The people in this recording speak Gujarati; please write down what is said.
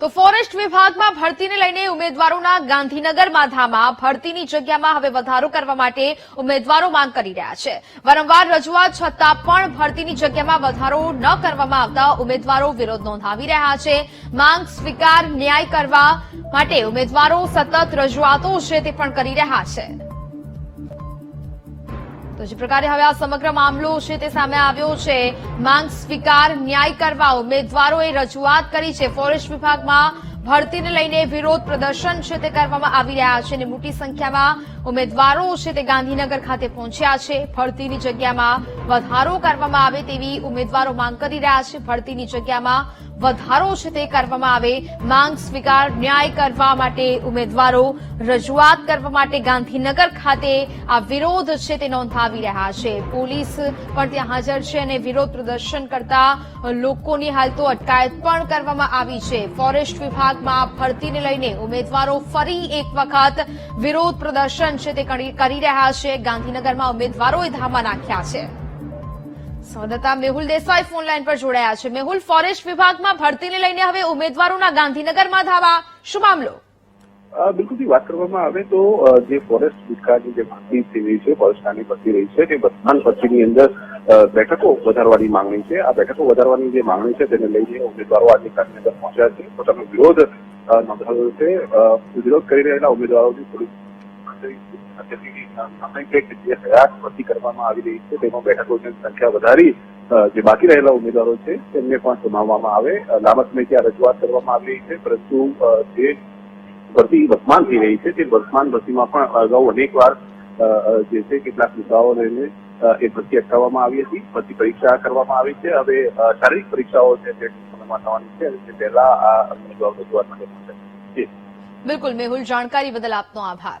તો ફોરેસ્ટ વિભાગમાં ભરતીને લઈને ઉમેદવારોના ગાંધીનગરમાં ધામા. ભરતીની જગ્યામાં હવે વધારો કરવા માટે ઉમેદવારો માંગ કરી રહ્યા છે. વારંવાર રજૂઆત છતાં પણ ભરતીની જગ્યામાં વધારો ન કરવામાં આવતા ઉમેદવારો વિરોધ નોંધાવી રહ્યા છે. માંગ સ્વીકાર ન્યાય કરવા માટે ઉમેદવારો સતત રજૂઆતો છે તે પણ કરી રહ્યા છે. તો જે પ્રકારે હવે આ સમગ્ર મામલો છે તે સામે આવ્યો છે. માંગ સ્વીકાર ન્યાય કરવા ઉમેદવારોએ રજૂઆત કરી છે. ફોરેસ્ટ વિભાગમાં ભરતીને લઈને વિરોધ પ્રદર્શન છે તે કરવામાં આવી રહ્યા છે અને મોટી સંખ્યામાં ઉમેદવારો છે તે ગાંધીનગર ખાતે પહોંચ્યા છે. ભરતીની જગ્યામાં વધારો કરવામાં આવે તેવી ઉમેદવારો માંગ કરી રહ્યા છે. ભરતીની જગ્યામાં વધારો છે તે કરવામાં આવે. માંગ સ્વીકાર ન્યાય કરવા માટે ઉમેદવારો રજૂઆત કરવા માટે ગાંધીનગર ખાતે આ વિરોધ છે તે નોંધાવી રહ્યા છે. પોલીસ પણ ત્યાં હાજર છે અને વિરોધ પ્રદર્શન કરતા લોકોની હાલ તો અટકાયત પણ કરવામાં આવી છે. ફોરેસ્ટ વિભાગમાં ભરતીને લઈને ઉમેદવારો ફરી એક વખત વિરોધ પ્રદર્શન છે તે કરી રહ્યા છે. ગાંધીનગરમાં ઉમેદવારોએ ધામા નાખ્યા છે. સંવાદદાતા મેહુલ દેસાઈ ફોન લાઈન પર જોડાયા છે. મેહુલ, ફોરેસ્ટ વિભાગમાં ભરતીને લઈને હવે ઉમેદવારોના ગાંધીનગરમાં ધાવા શું મામલો? બિલકુલથી વાત કરવામાં આવે તો જે ફોરેસ્ટ વિસ્તારની જે ભરતી થઈ રહી છે, ફોરેસ્ટ ભરતી રહી છે, તે વર્તમાન ભરતીની અંદર બેઠકો વધારવાની માંગણી છે. આ બેઠકો વધારવાની જે માંગણી છે તેને લઈને ઉમેદવારો આજે ગાંધીનગર પહોંચ્યા છે. પોતાનો વિરોધ નોંધાવ્યો છે. વિરોધ કરી રહેલા ઉમેદવારોની જે હયાત કરવામાં આવી રહી છે. તેમાં બેઠકોની સંખ્યા વધારી જે બાકી રહેલા ઉમેદવારો છે તેમને પણ સમાવવામાં આવે. લાંબા સમયથી આ રજૂઆત કરવામાં આવી રહી છે. પરંતુ જે ભરતી વર્તમાન થઈ રહી છે, તે વર્તમાન ભરતીમાં પણ અગાઉ અનેક વાર જે છે કેટલાક મુદ્દાઓ લઈને એ ભરતી અટકાવવામાં આવી હતી. ભરતી પરીક્ષા કરવામાં આવી છે. હવે શારીરિક પરીક્ષાઓ છે તે સમયમાં થવાની છે. તે પહેલા આ જવાબ રજૂઆત માટે બિલકુલ, મેહુલ, જાણકારી બદલ આપનો આભાર.